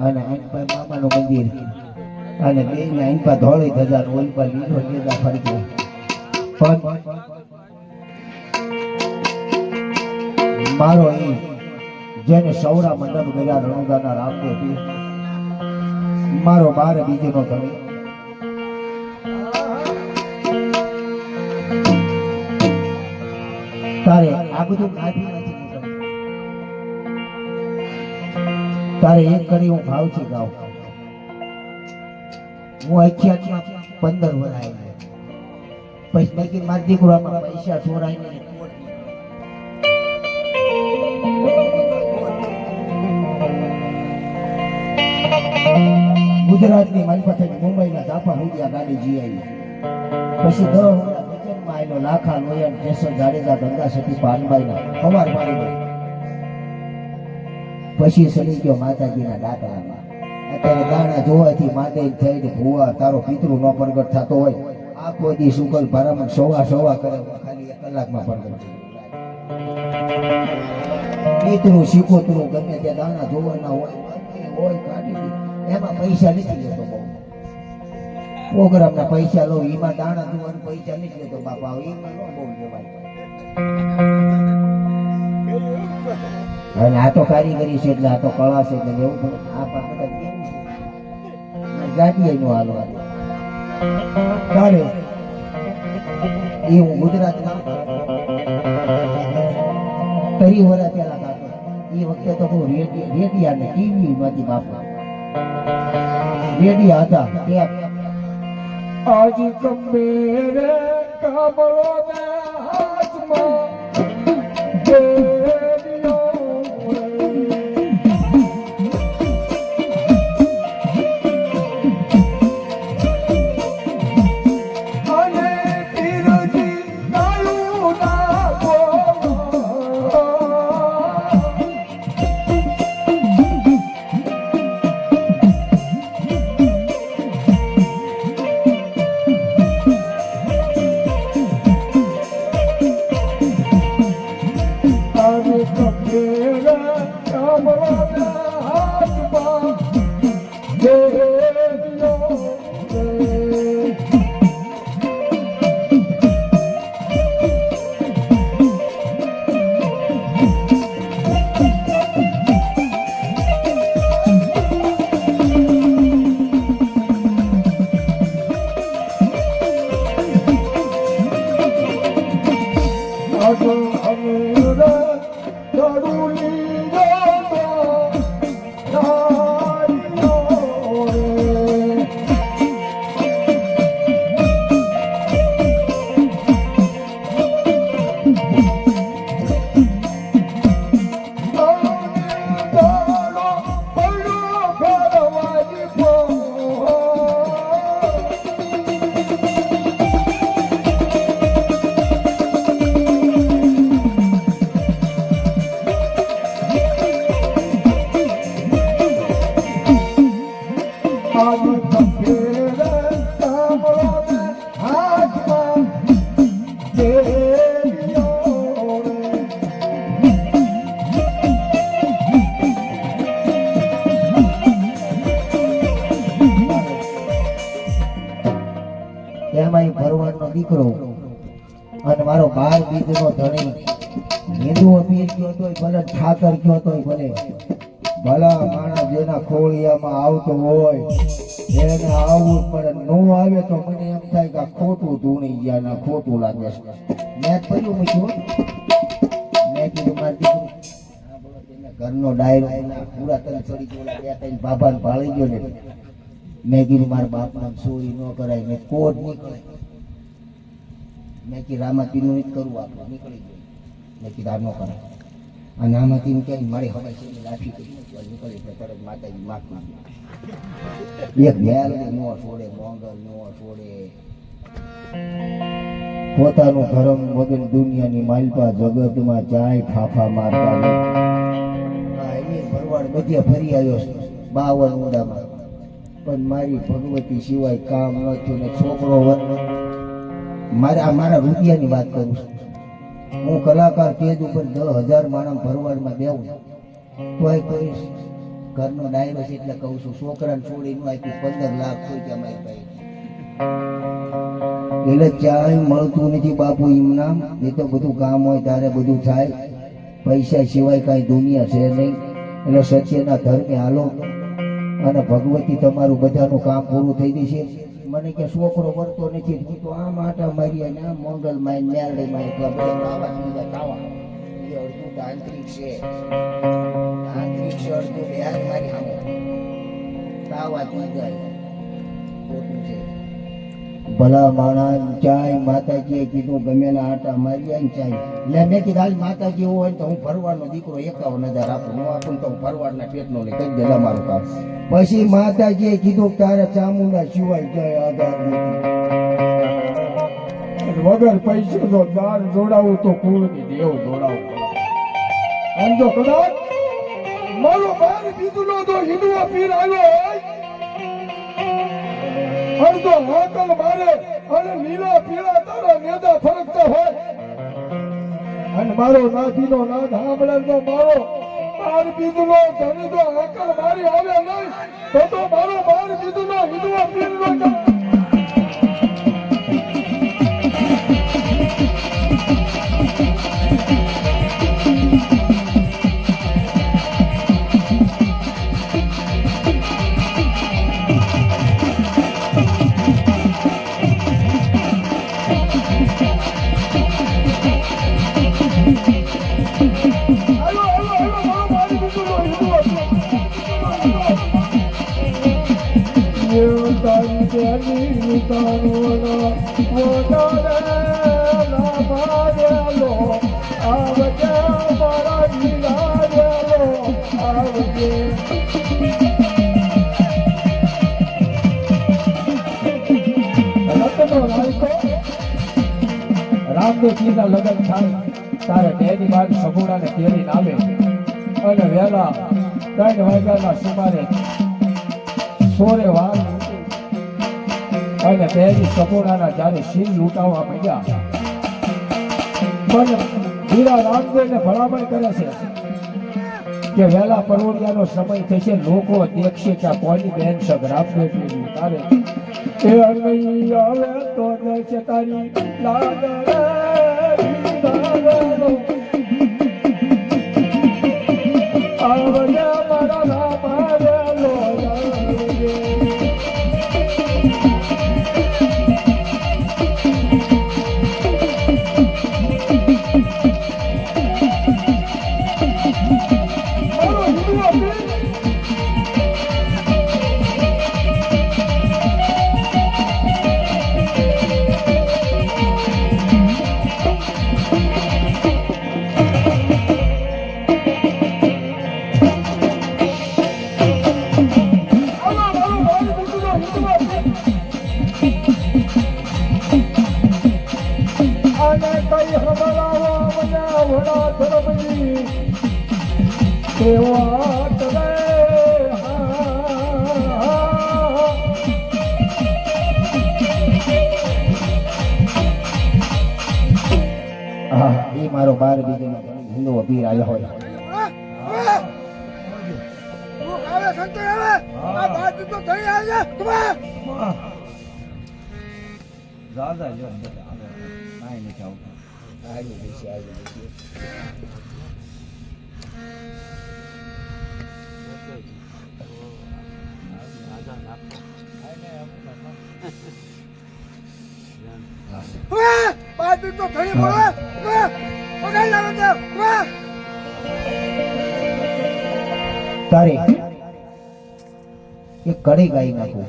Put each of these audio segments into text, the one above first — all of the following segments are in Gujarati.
અને આઈનપા મામાનું મંદિર. અને બે ને આઈનપા ધોળી ધજા ઓલપા લીધો લીધા ફરકે પણ મારો એ જેને સૌરા મંડપ ગયા રણુદાના રામદેવ મારો બાર બીજનો તમે તારે આ બધું માફી તારે એક કરી હું ભાવથી ગાઉં. હું અખ્યાતમાં પંદર વરાય પછી બાકી મારી દીકરામાં પૈસા ચોરાઈને કોટ ગુજરાતની મારી પાસે મુંબઈના ઝાપા હુડિયા ગાડી જી આવી પછી દહ લાખા લોયન કેશવ જાડેજા ગંગા સતી પાનબાઈના હવાર મારી ગઈ પછી સડી ગયો માતાજીના દાદામાં અત્યારે દાણા જોવાથી માંડે થઈને ભૂવા, તારો પિતૃ નો પ્રગટ થતો હોય. આખો દી શુકલ ભરામણ સોવા સોવા કરે ખાલી એક કલાકમાં પ્રગટ. પિતૃ શીખોતરું ગમે તે દાણા જોવાના હોય હોય કાઢી એમાં પૈસા નથી લેતો બહુ. પ્રોગ્રામના પૈસા લો એમાં દાણા જોવાનું પૈસા નથી લેતો બાપા. એમાં ન બહુ લેવાય. અને આ તો કારીગરી છે એટલે આ તો કળા છે એટલે એવું પડે આ કેવું છે? જાતીયનું હાલવા ચાલે. એ હું ગુજરાતમાં તરી વરા પહેલા ગાતો. એ વખતે તો હું રેડિયા રેડિયા ને ટીવી માંથી બાપા રેડિયા હતા. ત્યાં આજ કમેરે કમળો ને હાથમાં દીકરો અને મારો બાર બીજનો ધણી. હિન્દુ અમીર ગયો તોય ભલે ઠાકર ગયો તોય ભલે. ભલા માણસ જેના ખોળિયામાં આવતો હોય, એને આવવું પડે. નો આવે તો મને એમ થાય કે ખોટું ધૂણી ગયા ને ખોટું લાગે છે. મેં કર્યું મૂક્યું મેં કીધું, મારી દીકરી. ઘરનો ડાયરો પૂરા તન ચડી ગયો બે ત્રણ બાબાને ભાળી ગયો ને મેં કીધું, મારા બાપના ચોરી ન કરાય ને કોટ નીકળે મેં આમાંથી જ કરવું આપણે નીકળી ગયું. મેં કીધું, આ ન કરાય અને આમાંથી ક્યાંય મારી હવે છે લાઠી કરી નીકળી એટલે તરત માતાજી માફ માંગી એક ભેલ નો છોડે, મોંગલ, નો છોડે. પોતાનું ધર્મ વગર દુનિયાની માલપા જગતમાં જાય, ફાફા મારતા. ભરવાડ બધે ફરી આવ્યો બાવન ઊંડામાં. પણ મારી ભગવતી સિવાય કામ ન થયું ને છોકરો વર- મારે મારા રૂપિયાની વાત કરું છું. હું કલાકાર પેજ ઉપર દસ હજાર માણસ ભરવાડમાં દેવું તોય કહીશ ઘરનો ડાયરો છે એટલે કહું છું, છોકરાને છોડી નું આપ્યું, પંદર લાખ કોઈ કે અમારી પાસે. એટલે ક્યાંય મળતું નથી બાપુ એમના એ તો બધું કામ હોય ત્યારે બધું થાય. પૈસા સિવાય કાંઈ દુનિયા છે નહીં. એટલે સત્યના ધર્મે હાલો. અને ભગવતી તમારું બધાનું કામ પૂરું થઈ જશે. મને કે છોકરો વળતો નથી હું તો આ માટા મારી અને આ મોંગલ માય મેરડી માય ગમે ખાવા. એ અડધું તાંત્રિક છે. તાંત્રિક છે, અડધું બિહાર મારી સામે કાવા થઈ જાય ખોટું છે. ભલા માણા ચાય માતાજીએ કીધું, ગમે ના આટા મારી ને ચાય. એટલે મેં કીધું, હાલ માતાજી હોય તો હું ફરવાડનો દીકરો એકાવન હજાર આપું હું આપું ને તો હું ભરવાડના પેટનો લઈ કઈ દેલા મારું કામ. પછી માતાજીએ કીધું તારે ચામુંડા સિવાય જાય આધાર વગર પૈસે જો દાન જોડાવું તો કુળની દેવ જોડાવું અને કદાચ મારો બાર બીજનો તો હિન્દુઓ પીર આવ્યો હોય અને જો મારે અને લીલા પીળા તારા નેદા ફરકતા હોય. અને મારો નાથીનો નાથ સાંભળે તો મારો, બાર બીજનો ધણી તો આકર મારી આવે નહીં, તો તો મારો બાર બીજનો હિન્દુઓ પીરનો તેની તારોના વોટારે આવજે મારા લીલારેલો આવજે રામદેવજીના લગ્ન થાય તારે તેની બાદ સગુણાને કેરી આવે અને વહેલા ત્રણ વાગ્યાના સુમારે સોરે વાર અને તેની સગુણાના જ્યારે શીલ લૂંટાવા માંડ્યા, પણ હીરા રામદેવને ભલામણ કરે છે કે વહેલા પરોડિયાનો સમય થશે, લોકો દેખશે કે કોની બેન છે રામદેવ ઉતારે એ અનૈયા આવે તો દેશે તારી લાગ રે એ મારો બાર બીજનો હિન્દુ અભીર આવ્યો હોય. આવે આ બાદ તો થઈ પડે પગાર લાવો તો કડી ગાઈ નાખું.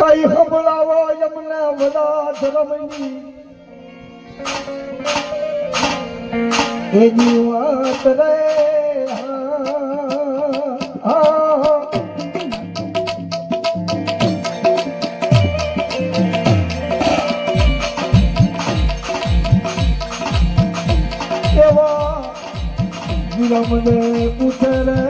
કઈ હમલાવો એમને વડા ધર્મની. એની વાત રે એવા વિલમને પૂછે રે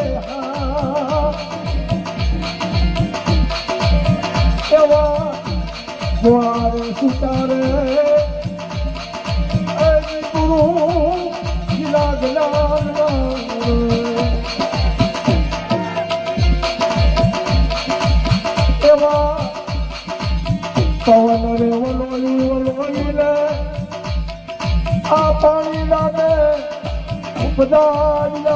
દ્વારે સુતારે ગુરુ એવા પવન રે વલોલી વલોલી રે આ પાણી લાગે ઉપદારિયા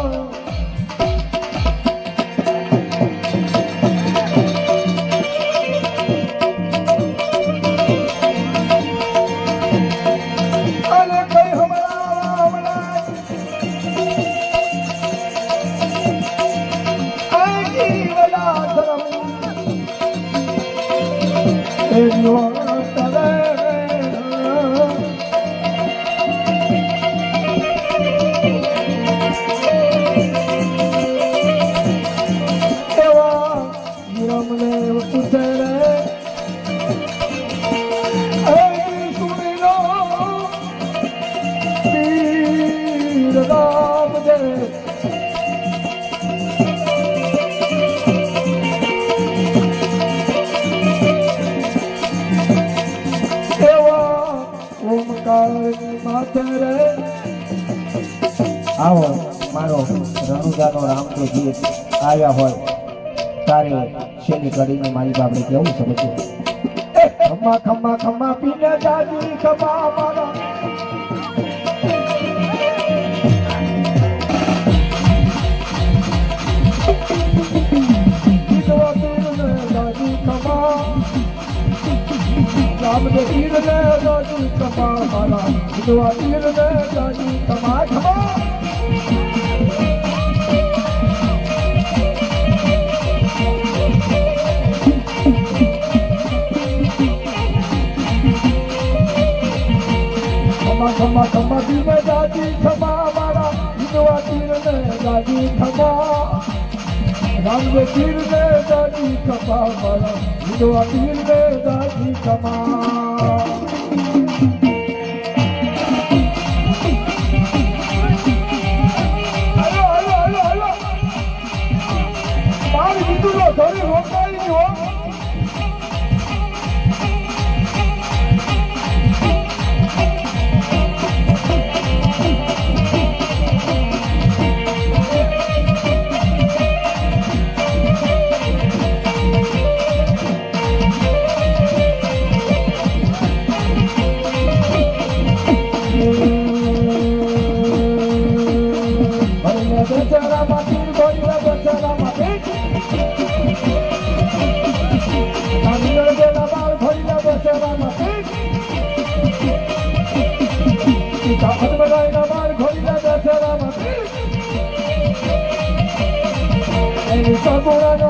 રણુજાનો રામતો ગીત આવ્યા હોય, તારે છેલ્લી કડીને મારી બાપડે કેવું સમજવું? ખમ્મા ખમ્મા ખમ્મા, પીને જાજી ખમ્મા મારા. રામ પીરને દાદી ખમ્મા દાદુ પીરને મારા. વિધવા પીરને દાદુ ખમ્મા ખમ્મા ખમ્મા પીને દાદી ખમ્મા મારા દાદી ખમ્મા રામને પીરને દાદી ખમ્મા મારા વિધવા પીરને દાદી ખમ્મા હાલો હાલો હાલો હાલો મારી વિધુનો ધણી રોકાઈ ગયો. એની